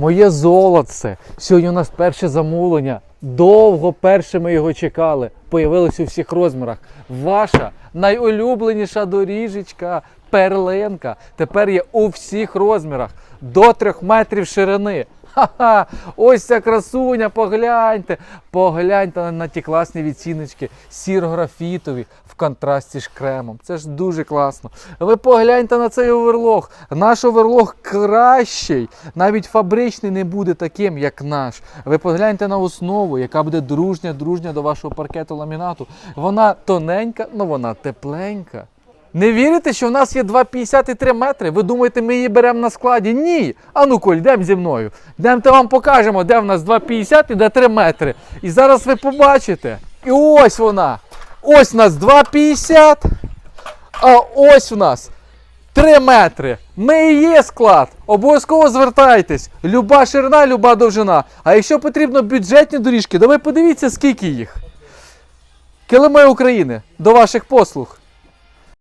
Моє золоце. Сьогодні у нас перше замовлення. Довго перше ми його чекали. Появилось у всіх розмірах. Ваша найулюбленіша доріжечка, перленка. Тепер є у всіх розмірах. До трьох метрів ширини. Ха-ха! Ось ця красуня, погляньте. Погляньте на, ті класні відціночки, сіро-графітові в контрасті з кремом. Це ж дуже класно. Ви погляньте на цей оверлог. Наш оверлог кращий. Навіть фабричний не буде таким, як наш. Ви погляньте на основу, яка буде дружня, дружня до вашого паркету ламінату. Вона тоненька, але вона тепленька. Не вірите, що в нас є 2,50 і 3 метри? Ви думаєте, ми її беремо на складі? Ні. А ну Коль, йдемо зі мною. Йдемте вам покажемо, де в нас 2,50 і де 3 метри. І зараз ви побачите. І ось вона. Ось у нас 2,50. А ось у нас 3 метри. Ми і є склад. Обов'язково звертайтесь. Люба ширина, люба довжина. А якщо потрібно бюджетні доріжки, то ви подивіться, скільки їх. Килими України до ваших послуг.